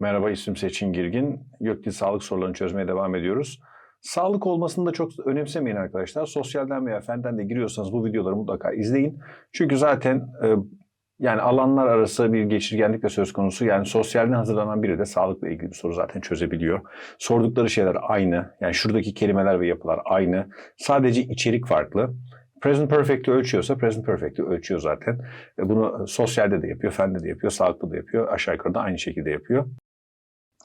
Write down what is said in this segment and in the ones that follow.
Merhaba isim Seçin Girgin. Gökdil sağlık sorularını çözmeye devam ediyoruz. Sağlık olmasını da çok önemsemeyin arkadaşlar. Sosyalden veya fenden de giriyorsanız bu videoları mutlaka izleyin. Çünkü zaten e, yani alanlar arası bir geçirgenlik de söz konusu. Yani sosyalden hazırlanan biri de sağlıkla ilgili bir soru zaten çözebiliyor. Sordukları şeyler aynı. Yani şuradaki kelimeler ve yapılar aynı. Sadece içerik farklı. Present Perfect'i ölçüyorsa Present Perfect'i ölçüyor zaten. E, Bunu sosyalde de yapıyor, fende de yapıyor, sağlıkta da yapıyor. Aşağı yukarı da aynı şekilde yapıyor.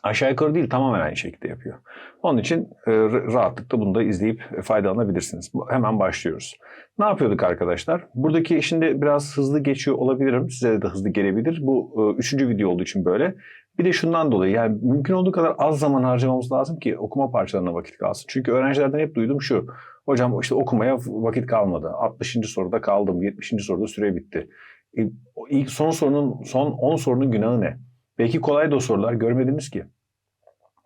Aşağı yukarı değil tamamen aynı şekilde yapıyor. Onun için e, rahatlıkla bunu da izleyip e, faydalanabilirsiniz. Hemen başlıyoruz. Ne yapıyorduk arkadaşlar? Buradaki şimdi biraz hızlı geçiyor olabilirim. Size de hızlı gelebilir. Bu e, üçüncü video olduğu için böyle. Bir de şundan dolayı yani mümkün olduğu kadar az zaman harcamamız lazım ki okuma parçalarına vakit kalsın. Çünkü öğrencilerden hep duydum şu. Hocam işte okumaya vakit kalmadı. 60. soruda kaldım. 70. soruda süre bitti. E, ilk son sorunun son 10 sorunun günahı ne? Belki kolay da o sorular görmediniz ki.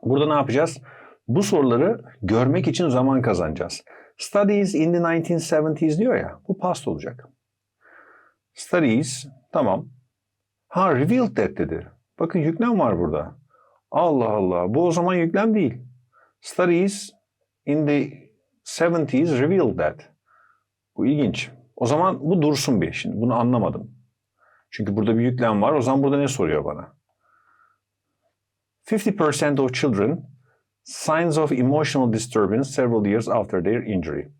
Burada ne yapacağız? Bu soruları görmek için zaman kazanacağız. Studies in the 1970s diyor ya. Bu past olacak. Studies tamam. Ha revealed that dedi. Bakın yüklem var burada. Allah Allah. Bu o zaman yüklem değil. Studies in the 70s revealed that. Bu ilginç. O zaman bu dursun bir. Şimdi bunu anlamadım. Çünkü burada bir yüklem var. O zaman burada ne soruyor bana? 50% of children signs of emotional disturbance several years after their injury.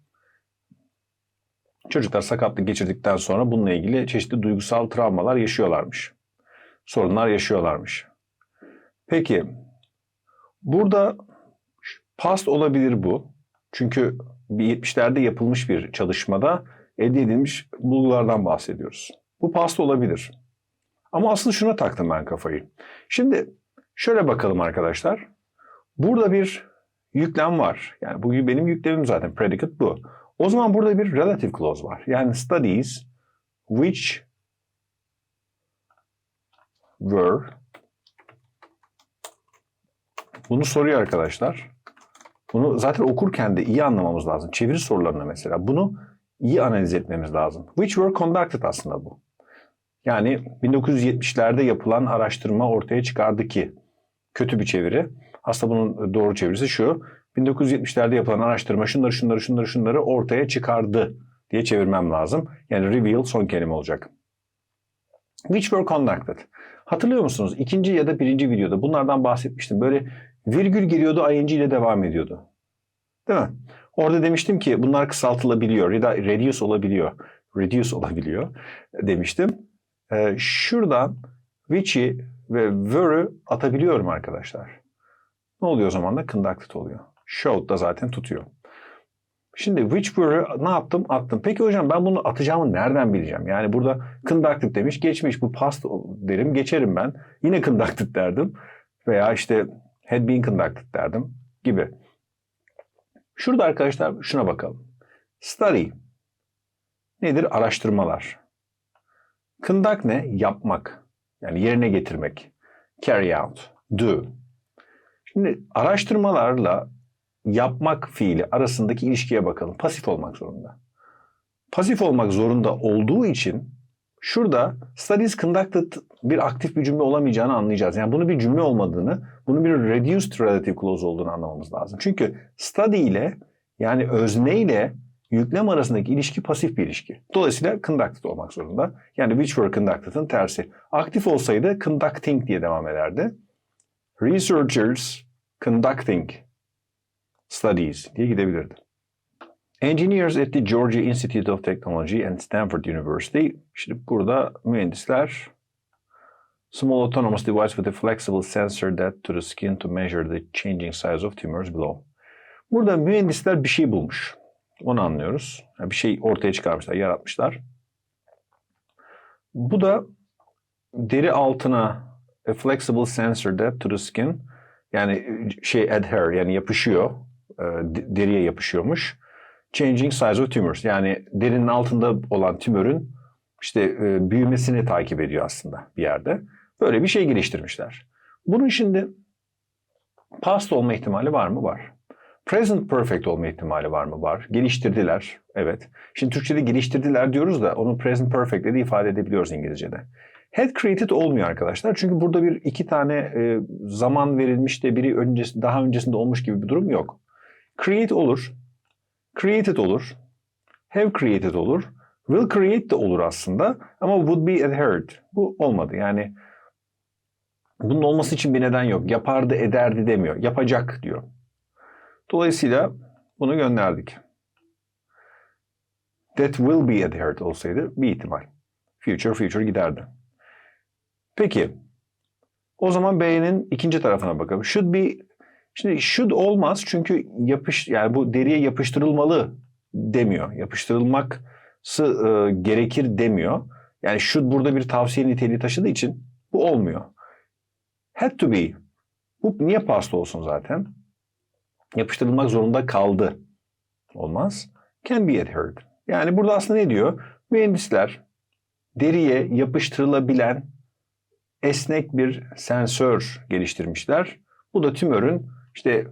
Çocuklar sakatlık geçirdikten sonra bununla ilgili çeşitli duygusal travmalar yaşıyorlarmış. Sorunlar yaşıyorlarmış. Peki burada past olabilir bu. Çünkü bir 70'lerde yapılmış bir çalışmada elde edilmiş bulgulardan bahsediyoruz. Bu past olabilir. Ama asıl şuna taktım ben kafayı. Şimdi Şöyle bakalım arkadaşlar. Burada bir yüklem var. Yani bu benim yüklemim zaten. Predicate bu. O zaman burada bir relative clause var. Yani studies which were bunu soruyor arkadaşlar. Bunu zaten okurken de iyi anlamamız lazım. Çeviri sorularında mesela. Bunu iyi analiz etmemiz lazım. Which were conducted aslında bu. Yani 1970'lerde yapılan araştırma ortaya çıkardı ki kötü bir çeviri. Aslında bunun doğru çevirisi şu. 1970'lerde yapılan araştırma şunları şunları şunları şunları ortaya çıkardı diye çevirmem lazım. Yani reveal son kelime olacak. Which were conducted. Hatırlıyor musunuz? İkinci ya da birinci videoda bunlardan bahsetmiştim. Böyle virgül giriyordu, ing ile devam ediyordu. Değil mi? Orada demiştim ki bunlar kısaltılabiliyor, reda- reduce olabiliyor, reduce olabiliyor demiştim. Ee, şuradan which'i ve were'ı atabiliyorum arkadaşlar. Ne oluyor o zaman da conducted oluyor. Showed da zaten tutuyor. Şimdi which were'ı ne yaptım? Attım. Peki hocam ben bunu atacağımı nereden bileceğim? Yani burada conducted demiş, geçmiş. Bu past derim, geçerim ben. Yine conducted derdim. Veya işte had been conducted derdim gibi. Şurada arkadaşlar şuna bakalım. Study nedir? Araştırmalar. Conduct ne? Yapmak. Yani yerine getirmek. Carry out. Do. Şimdi araştırmalarla yapmak fiili arasındaki ilişkiye bakalım. Pasif olmak zorunda. Pasif olmak zorunda olduğu için şurada studies conducted bir aktif bir cümle olamayacağını anlayacağız. Yani bunu bir cümle olmadığını, bunu bir reduced relative clause olduğunu anlamamız lazım. Çünkü study ile yani özne ile yüklem arasındaki ilişki pasif bir ilişki. Dolayısıyla conducted olmak zorunda. Yani which were conducted'ın tersi. Aktif olsaydı conducting diye devam ederdi. Researchers conducting studies diye gidebilirdi. Engineers at the Georgia Institute of Technology and Stanford University. Şimdi burada mühendisler small autonomous device with a flexible sensor that to the skin to measure the changing size of tumors below. Burada mühendisler bir şey bulmuş. Onu anlıyoruz. Yani bir şey ortaya çıkarmışlar, yaratmışlar. Bu da deri altına a flexible sensor that to the skin yani şey adhere yani yapışıyor. e, de- Deriye yapışıyormuş. Changing size of tumors yani derinin altında olan tümörün işte e, büyümesini takip ediyor aslında bir yerde. Böyle bir şey geliştirmişler. Bunun şimdi past olma ihtimali var mı? Var. Present perfect olma ihtimali var mı? Var. Geliştirdiler. Evet. Şimdi Türkçe'de geliştirdiler diyoruz da onu present perfect de ifade edebiliyoruz İngilizce'de. Had created olmuyor arkadaşlar. Çünkü burada bir iki tane e, zaman verilmiş de biri öncesi, daha öncesinde olmuş gibi bir durum yok. Create olur. Created olur. Have created olur. Will create de olur aslında. Ama would be adhered. Bu olmadı. Yani bunun olması için bir neden yok. Yapardı, ederdi demiyor. Yapacak diyor. Dolayısıyla bunu gönderdik. That will be adhered olsaydı bir ihtimal. Future, future giderdi. Peki. O zaman B'nin ikinci tarafına bakalım. Should be Şimdi should olmaz çünkü yapış yani bu deriye yapıştırılmalı demiyor. Yapıştırılması e, gerekir demiyor. Yani should burada bir tavsiye niteliği taşıdığı için bu olmuyor. Had to be. Bu niye past olsun zaten? Yapıştırılmak zorunda kaldı. Olmaz. Can be adhered. Yani burada aslında ne diyor? Mühendisler deriye yapıştırılabilen esnek bir sensör geliştirmişler. Bu da tümörün işte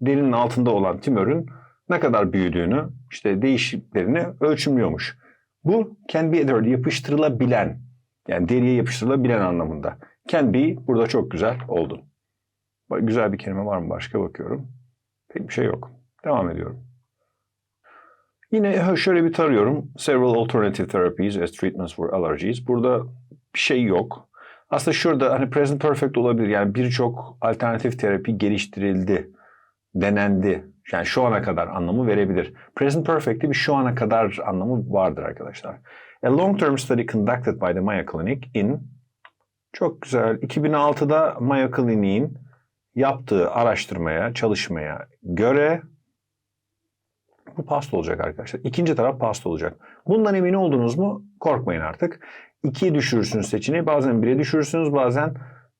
derinin altında olan tümörün ne kadar büyüdüğünü, işte değişikliklerini ölçümlüyormuş. Bu can be adhered, yapıştırılabilen, yani deriye yapıştırılabilen anlamında. Can be burada çok güzel oldu. Güzel bir kelime var mı başka bakıyorum. Pek bir şey yok. Devam ediyorum. Yine şöyle bir tarıyorum. Several alternative therapies as treatments for allergies. Burada bir şey yok. Aslında şurada hani present perfect olabilir. Yani birçok alternatif terapi geliştirildi, denendi. Yani şu ana kadar anlamı verebilir. Present perfect'te bir şu ana kadar anlamı vardır arkadaşlar. A long-term study conducted by the Mayo Clinic in çok güzel. 2006'da Mayo Clinic'in yaptığı araştırmaya, çalışmaya göre bu pasta olacak arkadaşlar. İkinci taraf pasta olacak. Bundan emin oldunuz mu? Korkmayın artık. 2'ye düşürürsünüz seçeneği. Bazen 1'e düşürürsünüz. Bazen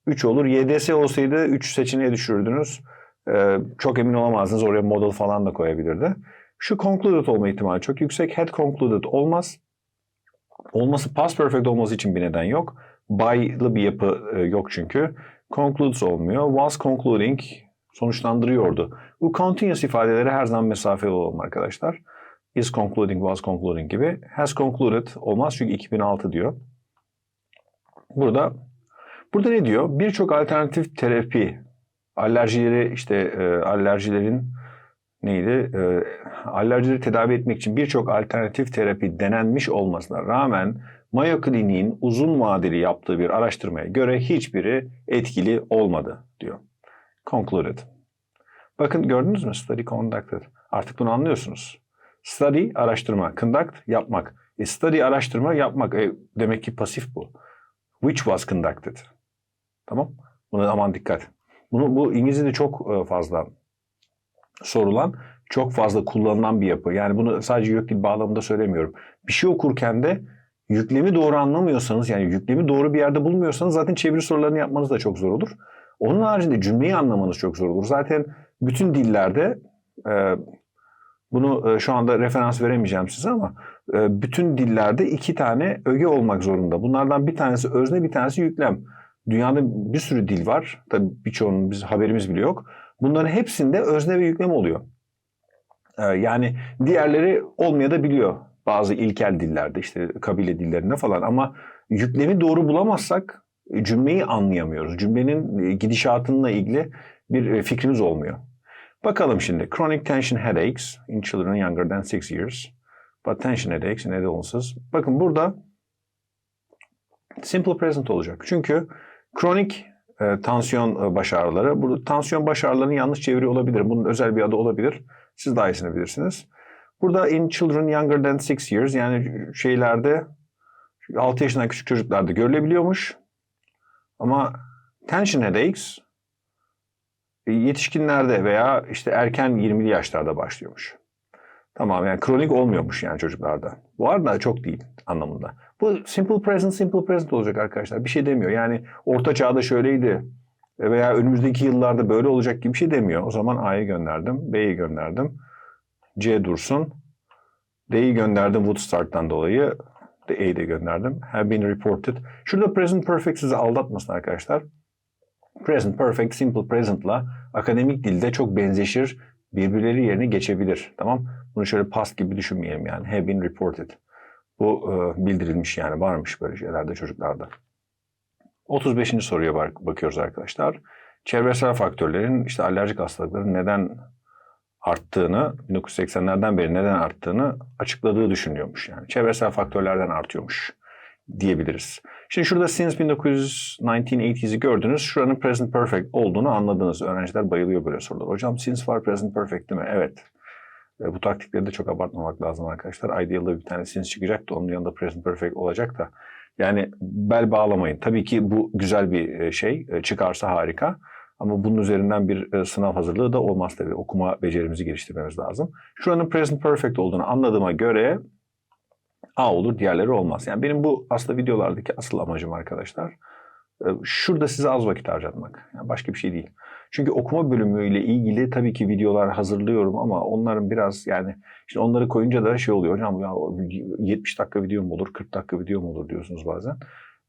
3 olur. YDS olsaydı 3 seçeneğe düşürdünüz. Ee, çok emin olamazdınız. Oraya model falan da koyabilirdi. Şu concluded olma ihtimali çok yüksek. Had concluded olmaz. Olması past perfect olması için bir neden yok. By'lı bir yapı e, yok çünkü. Concludes olmuyor. Was concluding sonuçlandırıyordu. Bu continuous ifadeleri her zaman mesafeli olalım arkadaşlar. Is concluding, was concluding gibi. Has concluded olmaz çünkü 2006 diyor. Burada burada ne diyor? Birçok alternatif terapi alerjileri işte e, alerjilerin neydi? E, alerjileri tedavi etmek için birçok alternatif terapi denenmiş olmasına rağmen Mayo Clinic'in uzun vadeli yaptığı bir araştırmaya göre hiçbiri etkili olmadı diyor. Concluded. Bakın gördünüz mü? Study conducted. Artık bunu anlıyorsunuz. Study araştırma, conduct yapmak. E, study araştırma yapmak. E, demek ki pasif bu. Which was conducted. Tamam? Buna aman dikkat. Bunu bu İngilizce'de çok e, fazla sorulan, çok fazla kullanılan bir yapı. Yani bunu sadece dil bağlamında söylemiyorum. Bir şey okurken de yüklemi doğru anlamıyorsanız yani yüklemi doğru bir yerde bulmuyorsanız zaten çeviri sorularını yapmanız da çok zor olur. Onun haricinde cümleyi anlamanız çok zor olur. Zaten bütün dillerde e, bunu e, şu anda referans veremeyeceğim size ama e, bütün dillerde iki tane öge olmak zorunda. Bunlardan bir tanesi özne, bir tanesi yüklem. Dünyada bir sürü dil var. Tabii birçoğunun biz haberimiz bile yok. Bunların hepsinde özne ve yüklem oluyor. E, yani diğerleri olmayabiliyor bazı ilkel dillerde işte kabile dillerinde falan ama yüklemi doğru bulamazsak cümleyi anlayamıyoruz. Cümlenin gidişatınla ilgili bir fikrimiz olmuyor. Bakalım şimdi. Chronic tension headaches in children younger than 6 years. But tension headaches in adolescents. Bakın burada simple present olacak. Çünkü kronik e, tansiyon baş ağrıları. Burada tansiyon baş ağrılarının yanlış çeviri olabilir. Bunun özel bir adı olabilir. Siz daha iyisini bilirsiniz. Burada in children younger than 6 years yani şeylerde 6 yaşından küçük çocuklarda görülebiliyormuş. Ama tension headaches yetişkinlerde veya işte erken 20'li yaşlarda başlıyormuş. Tamam yani kronik olmuyormuş yani çocuklarda. Bu arada çok değil anlamında. Bu simple present simple present olacak arkadaşlar. Bir şey demiyor. Yani orta çağda şöyleydi veya önümüzdeki yıllarda böyle olacak gibi bir şey demiyor. O zaman A'yı gönderdim, B'yi gönderdim. C dursun. D'yi gönderdim Woodstart'tan dolayı. A'yı de gönderdim. Have been reported. Şurada present perfect sizi aldatmasın arkadaşlar. Present perfect simple present'la akademik dilde çok benzeşir. Birbirleri yerine geçebilir. Tamam? Bunu şöyle past gibi düşünmeyelim yani. Have been reported. Bu e, bildirilmiş yani varmış böyle şeylerde çocuklarda. 35. soruya bak- bakıyoruz arkadaşlar. Çevresel faktörlerin işte alerjik hastalıkların neden arttığını, 1980'lerden beri neden arttığını açıkladığı düşünüyormuş. Yani çevresel faktörlerden artıyormuş diyebiliriz. Şimdi şurada since 1980's'i gördünüz. Şuranın present perfect olduğunu anladınız. Öğrenciler bayılıyor böyle sorular. Hocam since var present perfect değil mi? Evet. E, bu taktikleri de çok abartmamak lazım arkadaşlar. Ideal'da bir tane since çıkacak da onun yanında present perfect olacak da. Yani bel bağlamayın. Tabii ki bu güzel bir e, şey. E, Çıkarsa harika. Ama bunun üzerinden bir e, sınav hazırlığı da olmaz tabii. Okuma becerimizi geliştirmemiz lazım. Şuranın present perfect olduğunu anladığıma göre A olur, diğerleri olmaz. Yani benim bu aslında videolardaki asıl amacım arkadaşlar. e, Şurada size az vakit harcatmak. Yani başka bir şey değil. Çünkü okuma bölümüyle ilgili tabii ki videolar hazırlıyorum ama onların biraz yani şimdi onları koyunca da şey oluyor. Hocam ya 70 dakika video mu olur, 40 dakika video mu olur diyorsunuz bazen.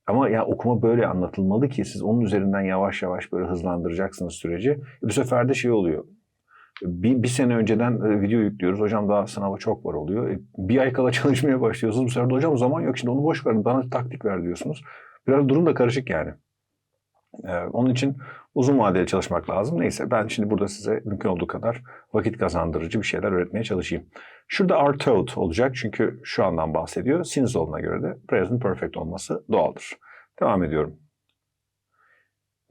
Ama ya okuma böyle anlatılmalı ki siz onun üzerinden yavaş yavaş böyle hızlandıracaksınız süreci. Bu sefer de şey oluyor. Bir, bir sene önceden e, video yüklüyoruz. Hocam daha sınava çok var oluyor. E, Bir ay kala çalışmaya başlıyorsunuz. Bu sefer de hocam zaman yok şimdi onu boş verin bana taktik ver diyorsunuz. Biraz durum da karışık yani. Ee, onun için uzun vadeli çalışmak lazım. Neyse ben şimdi burada size mümkün olduğu kadar vakit kazandırıcı bir şeyler öğretmeye çalışayım. Şurada are taught olacak çünkü şu andan bahsediyor. Since olduğuna göre de present perfect olması doğaldır. Devam ediyorum.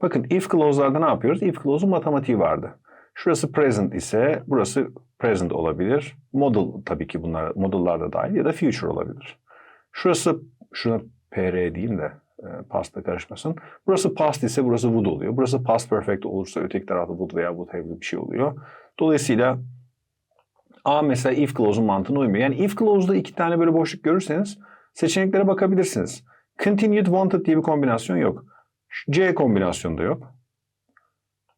Bakın if clause'larda ne yapıyoruz? If clause'un matematiği vardı. Şurası present ise burası present olabilir. Model tabii ki bunlar model'lar da dahil ya da future olabilir. Şurası şuna PR diyeyim de pastla karışmasın. Burası past ise burası would oluyor. Burası past perfect olursa öteki tarafta would veya would have bir şey oluyor. Dolayısıyla A mesela if clause'un mantığına uymuyor. Yani if clause'da iki tane böyle boşluk görürseniz seçeneklere bakabilirsiniz. Continued wanted diye bir kombinasyon yok. C kombinasyonu da yok.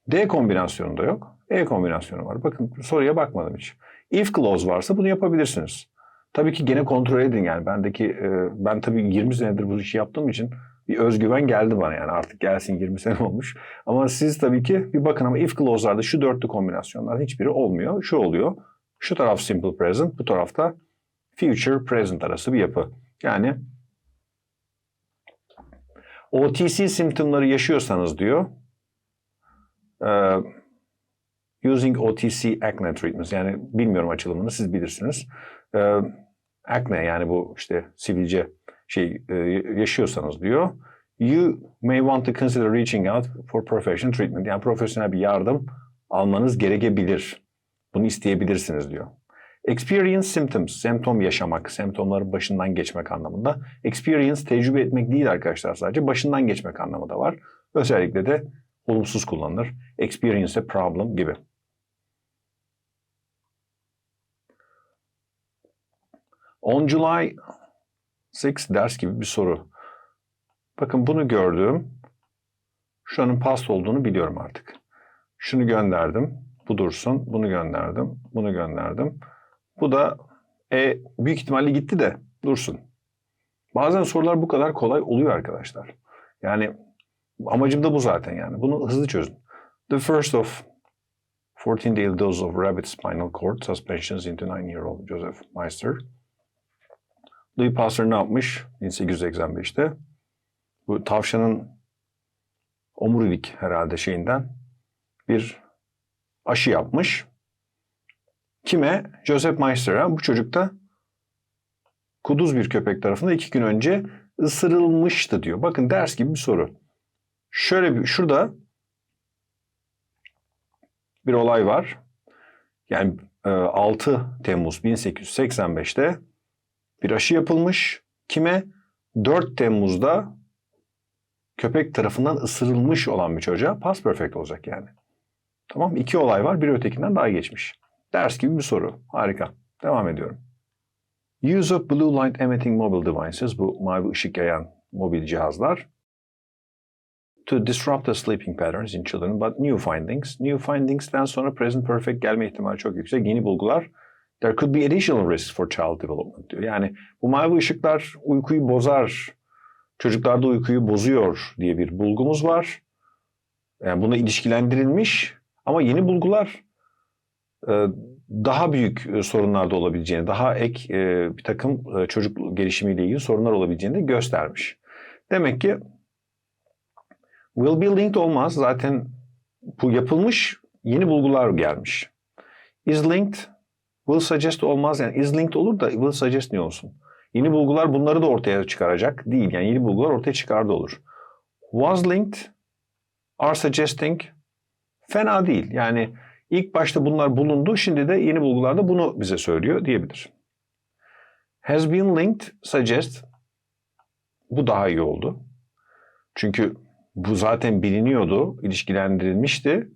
D kombinasyonu da yok. E kombinasyonu var. Bakın soruya bakmadım hiç. If clause varsa bunu yapabilirsiniz. Tabii ki gene kontrol edin yani. Bendeki e, ben tabii 20 senedir bu işi yaptığım için bir özgüven geldi bana yani artık gelsin 20 sene olmuş. Ama siz tabii ki bir bakın ama if clause'larda şu dörtlü kombinasyonlar hiçbiri olmuyor. Şu oluyor. Şu taraf simple present, bu tarafta future present arası bir yapı. Yani OTC simptomları yaşıyorsanız diyor e, using OTC acne treatments yani bilmiyorum açılımını siz bilirsiniz. E, acne yani bu işte sivilce şey e, yaşıyorsanız diyor you may want to consider reaching out for professional treatment yani profesyonel bir yardım almanız gerekebilir. Bunu isteyebilirsiniz diyor. Experience symptoms, semptom yaşamak, semptomların başından geçmek anlamında. Experience tecrübe etmek değil arkadaşlar sadece başından geçmek anlamı da var. Özellikle de olumsuz kullanılır. Experience a problem gibi. On July 6 ders gibi bir soru. Bakın bunu gördüm. Şuranın past olduğunu biliyorum artık. Şunu gönderdim. Bu dursun. Bunu gönderdim. Bunu gönderdim. Bu da e, büyük ihtimalle gitti de dursun. Bazen sorular bu kadar kolay oluyor arkadaşlar. Yani amacım da bu zaten yani. Bunu hızlı çözün. The first of 14 daily doses of rabbit spinal cord suspensions into 9-year-old Joseph Meister. Louis Pasteur ne yapmış 1885'te? Bu tavşanın omurilik herhalde şeyinden bir aşı yapmış. Kime? Joseph Meister'a. Bu çocuk da kuduz bir köpek tarafından iki gün önce ısırılmıştı diyor. Bakın ders gibi bir soru. Şöyle bir, şurada bir olay var. Yani e, 6 Temmuz 1885'te bir aşı yapılmış. Kime? 4 Temmuz'da köpek tarafından ısırılmış olan bir çocuğa past perfect olacak yani. Tamam iki olay var. Biri ötekinden daha geçmiş. Ders gibi bir soru. Harika. Devam ediyorum. Use of blue light emitting mobile devices. Bu mavi ışık yayan mobil cihazlar. To disrupt the sleeping patterns in children but new findings. New findings'ten sonra present perfect gelme ihtimali çok yüksek. Yeni bulgular. There could be additional risks for child development diyor. Yani bu mavi ışıklar uykuyu bozar. Çocuklarda uykuyu bozuyor diye bir bulgumuz var. Yani buna ilişkilendirilmiş ama yeni bulgular e, daha büyük e, sorunlarda olabileceğini, daha ek e, bir takım çocuk gelişimiyle ilgili sorunlar olabileceğini de göstermiş. Demek ki Will be linked olmaz. Zaten bu yapılmış yeni bulgular gelmiş. Is linked will suggest olmaz. Yani is linked olur da will suggest ne olsun? Yeni bulgular bunları da ortaya çıkaracak değil. Yani yeni bulgular ortaya çıkardı olur. Was linked are suggesting fena değil. Yani ilk başta bunlar bulundu. Şimdi de yeni bulgularda bunu bize söylüyor diyebilir. Has been linked suggest bu daha iyi oldu. Çünkü bu zaten biliniyordu, ilişkilendirilmişti.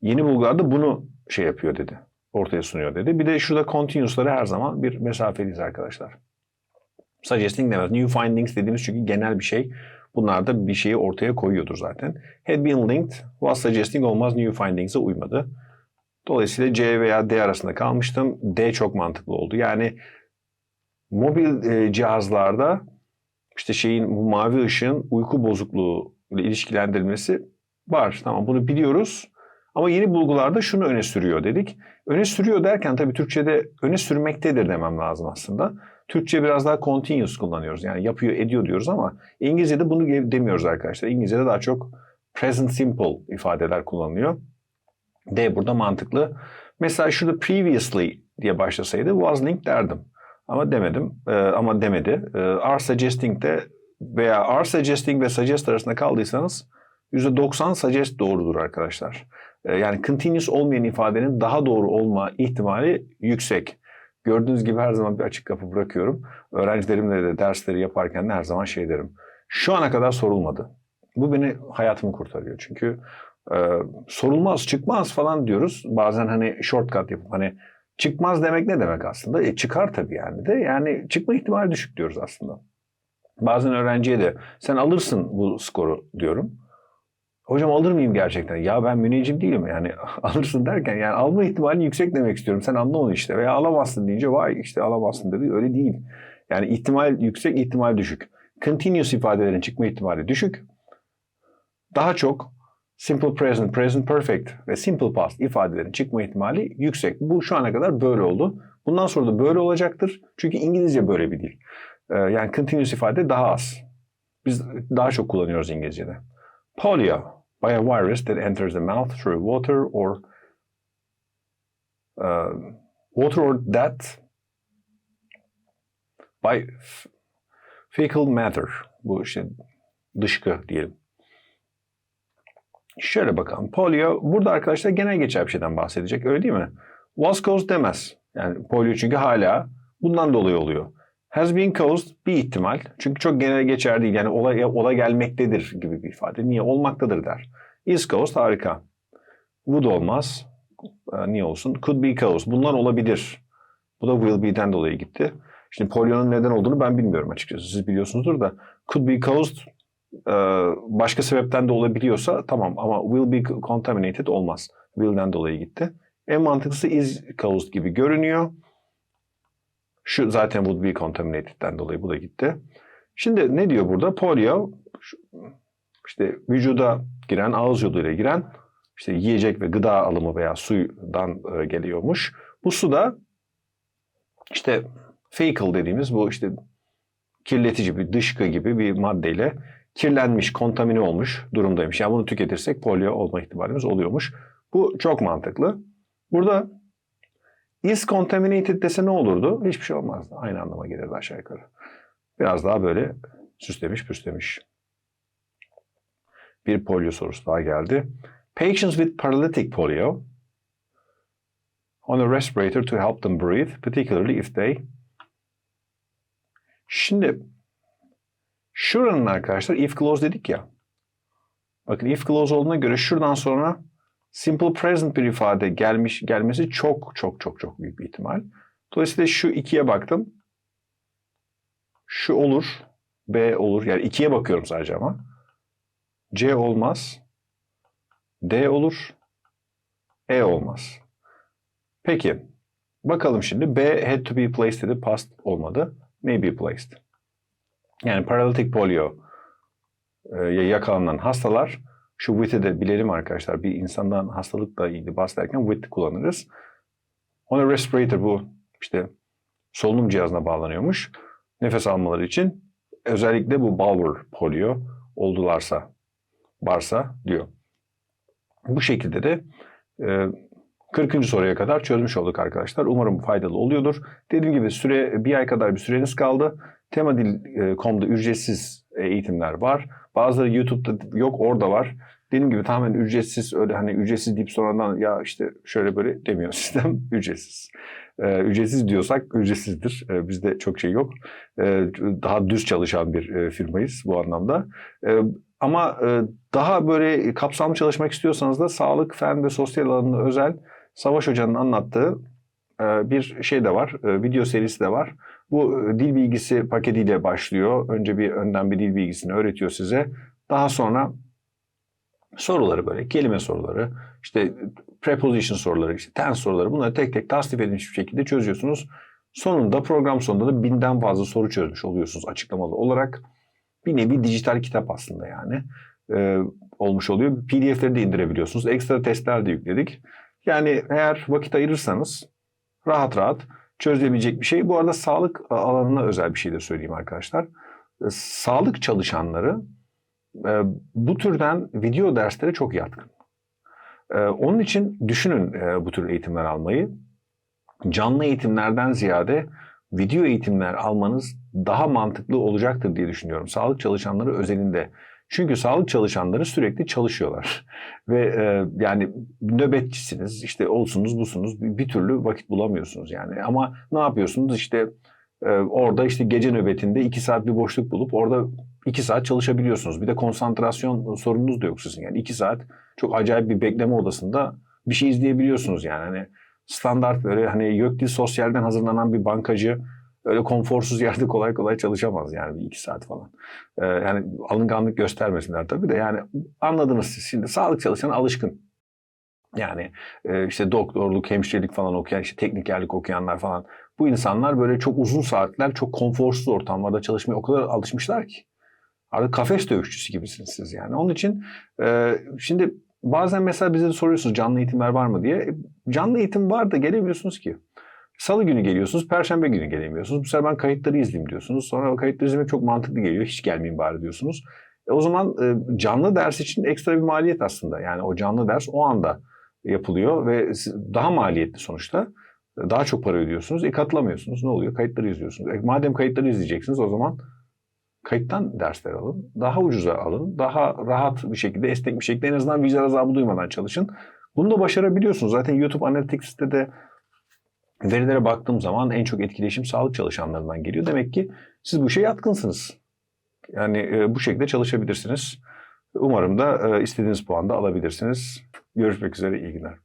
Yeni bulgularda bunu şey yapıyor dedi. Ortaya sunuyor dedi. Bir de şurada continuous'ları her zaman bir mesafeliyiz arkadaşlar. Suggesting demez. New findings dediğimiz çünkü genel bir şey. Bunlar da bir şeyi ortaya koyuyordur zaten. Had been linked, was suggesting olmaz. New findings'e uymadı. Dolayısıyla C veya D arasında kalmıştım. D çok mantıklı oldu. Yani mobil e, cihazlarda işte şeyin bu mavi ışığın uyku bozukluğu ile ilişkilendirilmesi var. Tamam bunu biliyoruz. Ama yeni bulgularda şunu öne sürüyor dedik. Öne sürüyor derken tabii Türkçe'de öne sürmektedir demem lazım aslında. Türkçe biraz daha continuous kullanıyoruz. Yani yapıyor, ediyor diyoruz ama İngilizce'de bunu demiyoruz arkadaşlar. İngilizce'de daha çok present simple ifadeler kullanılıyor. D burada mantıklı. Mesela şurada previously diye başlasaydı was linked derdim. Ama demedim. Ee, ama demedi. Ee, are suggesting de veya are suggesting ve suggest arasında kaldıysanız %90 suggest doğrudur arkadaşlar. Ee, yani continuous olmayan ifadenin daha doğru olma ihtimali yüksek. Gördüğünüz gibi her zaman bir açık kapı bırakıyorum. Öğrencilerimle de dersleri yaparken de her zaman şey derim. Şu ana kadar sorulmadı. Bu beni hayatımı kurtarıyor. Çünkü e, sorulmaz, çıkmaz falan diyoruz. Bazen hani shortcut yapıp hani çıkmaz demek ne demek aslında? E, çıkar tabii yani de. Yani çıkma ihtimali düşük diyoruz aslında. Bazen öğrenciye de sen alırsın bu skoru diyorum. Hocam alır mıyım gerçekten? Ya ben müneccim değilim yani alırsın derken yani alma ihtimali yüksek demek istiyorum. Sen anla onu işte. Veya alamazsın deyince vay işte alamazsın dedi. Öyle değil. Yani ihtimal yüksek, ihtimal düşük. Continuous ifadelerin çıkma ihtimali düşük. Daha çok simple present, present perfect ve simple past ifadelerin çıkma ihtimali yüksek. Bu şu ana kadar böyle oldu. Bundan sonra da böyle olacaktır. Çünkü İngilizce böyle bir dil. Ee, yani continuous ifade daha az. Biz daha çok kullanıyoruz İngilizce'de. Polio by a virus that enters the mouth through water or uh, water or that by fecal matter. Bu işte dışkı diyelim. Şöyle bakalım. Polio burada arkadaşlar genel geçer bir şeyden bahsedecek. Öyle değil mi? Was caused demez. Yani polio çünkü hala bundan dolayı oluyor. Has been caused bir ihtimal. Çünkü çok genel geçer değil. Yani olay, olay gelmektedir gibi bir ifade. Niye? Olmaktadır der. Is caused harika. Would olmaz. Ee, niye olsun? Could be caused. Bunlar olabilir. Bu da will be'den dolayı gitti. Şimdi polio'nun neden olduğunu ben bilmiyorum açıkçası. Siz biliyorsunuzdur da. Could be caused e, başka sebepten de olabiliyorsa tamam ama will be contaminated olmaz. Will'den dolayı gitti. En mantıklısı is caused gibi görünüyor. Şu zaten would be contaminated'den dolayı bu da gitti. Şimdi ne diyor burada? Polio işte vücuda giren, ağız yoluyla giren işte yiyecek ve gıda alımı veya sudan e, geliyormuş. Bu su da işte fecal dediğimiz bu işte kirletici bir dışkı gibi bir maddeyle kirlenmiş, kontamine olmuş durumdaymış. Yani bunu tüketirsek polio olma ihtimalimiz oluyormuş. Bu çok mantıklı. Burada is contaminated dese ne olurdu? Hiçbir şey olmazdı. Aynı anlama gelirdi aşağı yukarı. Biraz daha böyle süslemiş püslemiş. Bir polio sorusu daha geldi. Patients with paralytic polio on a respirator to help them breathe, particularly if they Şimdi şuranın arkadaşlar if clause dedik ya. Bakın if clause olduğuna göre şuradan sonra simple present bir ifade gelmiş gelmesi çok çok çok çok büyük bir ihtimal. Dolayısıyla şu ikiye baktım. Şu olur. B olur. Yani ikiye bakıyorum sadece ama. C olmaz. D olur. E olmaz. Peki. Bakalım şimdi. B had to be placed dedi. Past olmadı. May be placed. Yani paralytic polio e, yakalanan hastalar şu with'i de bilelim arkadaşlar. Bir insandan hastalıkla ilgili bahsederken with kullanırız. On a respirator bu işte solunum cihazına bağlanıyormuş. Nefes almaları için özellikle bu bulbar polio oldularsa varsa diyor. Bu şekilde de e, 40. soruya kadar çözmüş olduk arkadaşlar. Umarım faydalı oluyordur. Dediğim gibi süre bir ay kadar bir süreniz kaldı. Temadil.com'da ücretsiz eğitimler var. Bazıları YouTube'da yok orada var. Dediğim gibi tamamen ücretsiz öyle hani ücretsiz deyip sonradan ya işte şöyle böyle demiyor sistem ücretsiz. Ee, ücretsiz diyorsak ücretsizdir. Ee, bizde çok şey yok. Ee, daha düz çalışan bir e, firmayız bu anlamda. Ee, ama e, daha böyle kapsamlı çalışmak istiyorsanız da sağlık, fen ve sosyal alanında özel Savaş Hoca'nın anlattığı bir şey de var. E, video serisi de var. Bu e, dil bilgisi paketiyle başlıyor. Önce bir önden bir dil bilgisini öğretiyor size. Daha sonra soruları böyle kelime soruları, işte preposition soruları, işte tense soruları bunları tek tek tasnif edilmiş bir şekilde çözüyorsunuz. Sonunda program sonunda da binden fazla soru çözmüş oluyorsunuz açıklamalı olarak. Bir nevi dijital kitap aslında yani e, olmuş oluyor. PDF'leri de indirebiliyorsunuz. Ekstra testler de yükledik. Yani eğer vakit ayırırsanız rahat rahat çözebilecek bir şey. Bu arada sağlık alanına özel bir şey de söyleyeyim arkadaşlar. E, Sağlık çalışanları e, bu türden video derslere çok yatkın. E, Onun için düşünün e, bu tür eğitimler almayı. Canlı eğitimlerden ziyade video eğitimler almanız daha mantıklı olacaktır diye düşünüyorum. Sağlık çalışanları özelinde. Çünkü sağlık çalışanları sürekli çalışıyorlar. Ve e, yani nöbetçisiniz, işte olsunuz busunuz bir, türlü vakit bulamıyorsunuz yani. Ama ne yapıyorsunuz işte e, orada işte gece nöbetinde iki saat bir boşluk bulup orada iki saat çalışabiliyorsunuz. Bir de konsantrasyon sorununuz da yok sizin yani. iki saat çok acayip bir bekleme odasında bir şey izleyebiliyorsunuz yani. Hani standart böyle hani Gökdil Sosyal'den hazırlanan bir bankacı öyle konforsuz yerde kolay kolay çalışamaz yani bir iki saat falan. Ee, yani alınganlık göstermesinler tabii de yani anladınız siz. Şimdi sağlık çalışanı alışkın. Yani e, işte doktorluk, hemşirelik falan okuyan, işte teknikerlik okuyanlar falan. Bu insanlar böyle çok uzun saatler, çok konforsuz ortamlarda çalışmaya o kadar alışmışlar ki. Artık kafes dövüşçüsü gibisiniz siz yani. Onun için e, şimdi bazen mesela bize soruyorsunuz canlı eğitimler var mı diye. E, Canlı eğitim var da gelemiyorsunuz ki. Salı günü geliyorsunuz, perşembe günü gelemiyorsunuz. Bu sefer ben kayıtları izleyeyim diyorsunuz. Sonra kayıtları izlemek çok mantıklı geliyor. Hiç gelmeyeyim bari diyorsunuz. E o zaman e, canlı ders için ekstra bir maliyet aslında. Yani o canlı ders o anda yapılıyor ve daha maliyetli sonuçta. E, Daha çok para ödüyorsunuz. E katılamıyorsunuz. Ne oluyor? Kayıtları izliyorsunuz. E, madem kayıtları izleyeceksiniz o zaman kayıttan dersler alın. Daha ucuza alın. Daha rahat bir şekilde, esnek bir şekilde en azından vicdan azabı duymadan çalışın. Bunu da başarabiliyorsunuz. Zaten YouTube Analytics'te de verilere baktığım zaman en çok etkileşim sağlık çalışanlarından geliyor. Demek ki siz bu işe yatkınsınız. Yani e, bu şekilde çalışabilirsiniz. Umarım da e, istediğiniz puanda alabilirsiniz. Görüşmek üzere, iyi günler.